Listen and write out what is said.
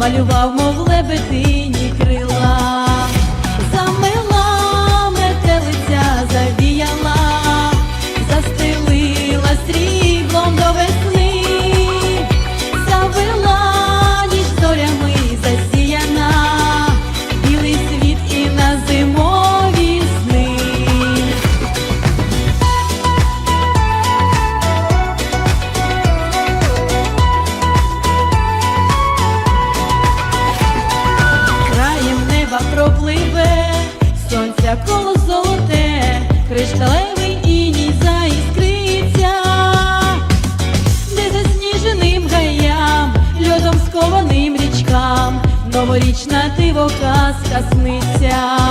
малював, мов лебеди. Крутиться коло золоте, кришталевий іній заіскриться, де засніженим гаям, льодом скованим річкам, новорічна тивока сниться.